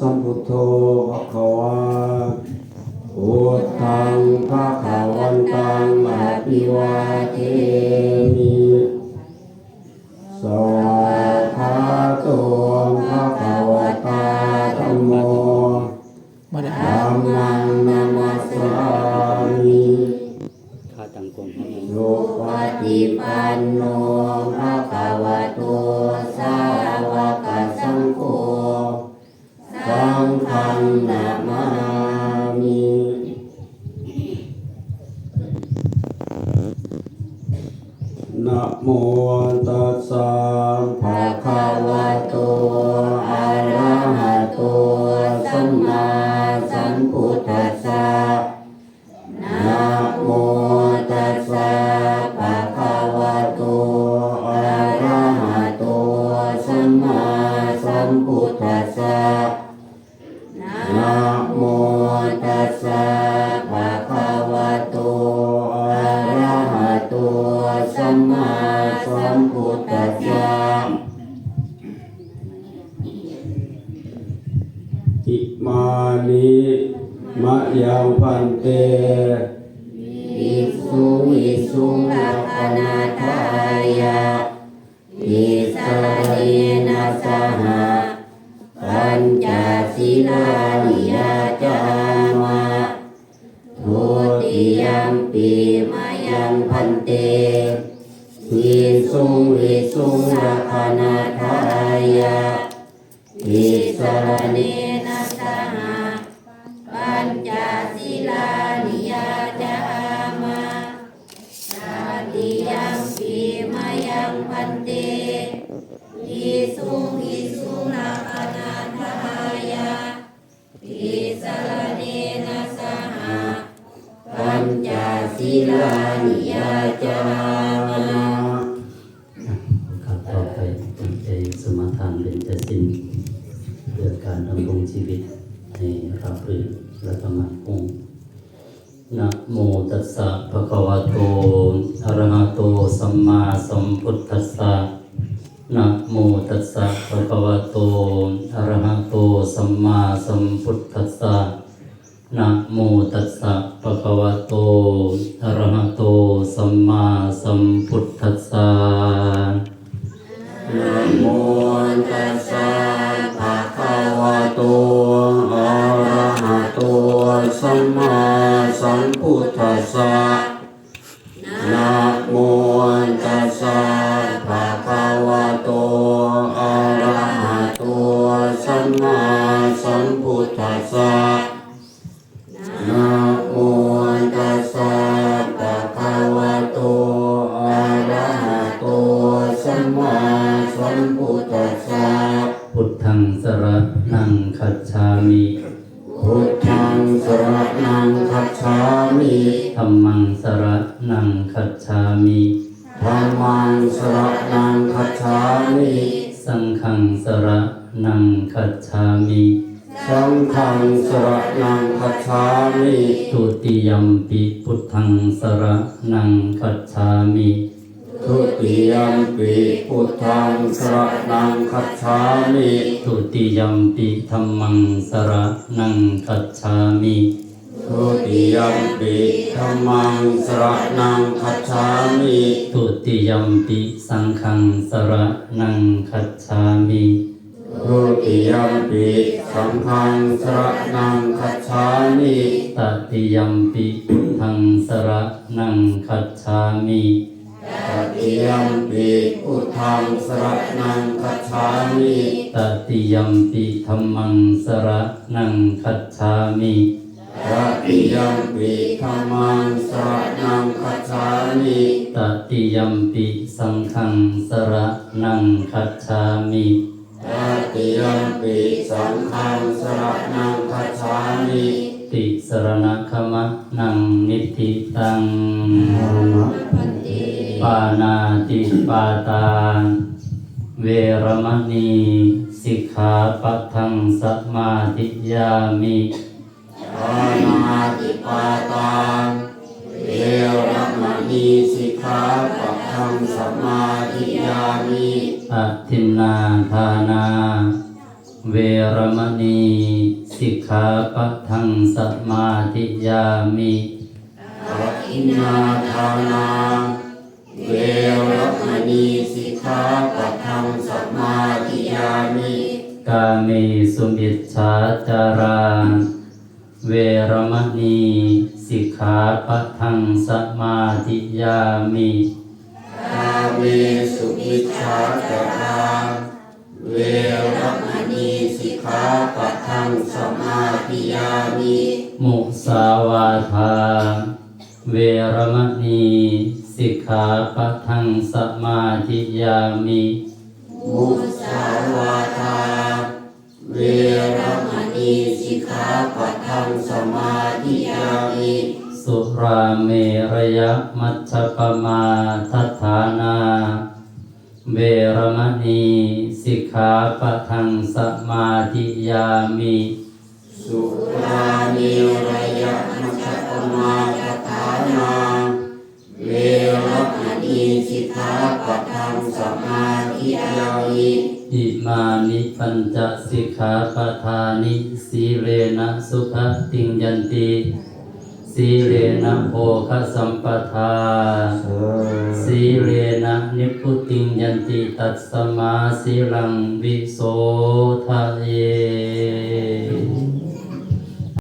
สัมพุทโธภะควาพุทธังภะคะวันตังอะภิวาเทมิสวา นะโมตัสสะภะคะวะโต อิมานิมะยังพันเตอิสุวิสุลักขณาทายะอิสระเนนะสหะปัญจศีลานิยาจามะทุติยมปีมะยังพันเตอิสุวิสุลักขณาทายะอิสาเตอิสุอิสุน ทายะอิสระเนนะสหะปัญจศีลานิยาจามะข้าต่อไปตั้งใจสมาทานเป็นจะสิ้นเพื่อการดำรงชีวิต ห้ราบรื่นและก็มั่นคงนะโมตัสสะภะคะวะโตอะระหะโตสัมมาสัมพุทธัสสะนะโมตัสสะ พุทธังสรณังคัจฉามิธัมมังสรนังคัจฉามิธัมมังสรณังคัจฉามิสังฆังสรนังคัจฉามิสังฆังสรณังคัจฉามิทุติยัมปิพุทธังสรนังคัจฉามิ ทุติยัมปิพุทธังสรณังคัจฉามิทุติยัมปิธัมมังสรนังคัจฉามิทุติยัมปิธัมมังสรณังคัจฉามิทุติยัมปิสังฆังสรนังคัจฉามิทุติยัมปิสังฆังสรณังคัจฉามิตติยัมปิพุทธังสรนังคัจฉามิ ตติยัมปิพุทธังสรณังคัจฉามิตติยัมปิธัมมังสรนังคัจฉามิตติยัมปิธัมมังสรณังคัจฉามิตติยัมปิสังฆังสรนังคัจฉามิตติยัมปิสังฆังสรณังคัจฉามิติสรณคมะนังนิทธิตัง ปานาติปาตา เวรมณีสิกขาปะทังสมาธิยามิปานาติปาตา เวรมณีสิกขาปะทังสมาธิยามิอทินนาทานาเวเวรมณีสิกขาปะทังสมาธิยามิปัจฉินาทานา สุมิจฉาจาราเวรมณีสิกขาปะทังสมาธิยามิกาเมสุมิชฌาจาราเวรมณีสิกขาปะทังสมาธิยามิมุสาวาทาเวรมณีสิกขาปะทังสมาธิยามิมุสาวาทา เมรยมัชฌปมาทัฏฐานาเวรมณีสิกขาปะทังสมาธิยามิสุรานิรยมัชฌปมาทฐานาเวรมณีสิกขาปะทังสมาธิยามิอิมานิปัญจสิกขาปทานิสีเลนะสุขติงยันติ สีเลนะโภคสัมปทา สีเลนะนิพพุติงยันติตัสสมาสีลังวิโสทะเย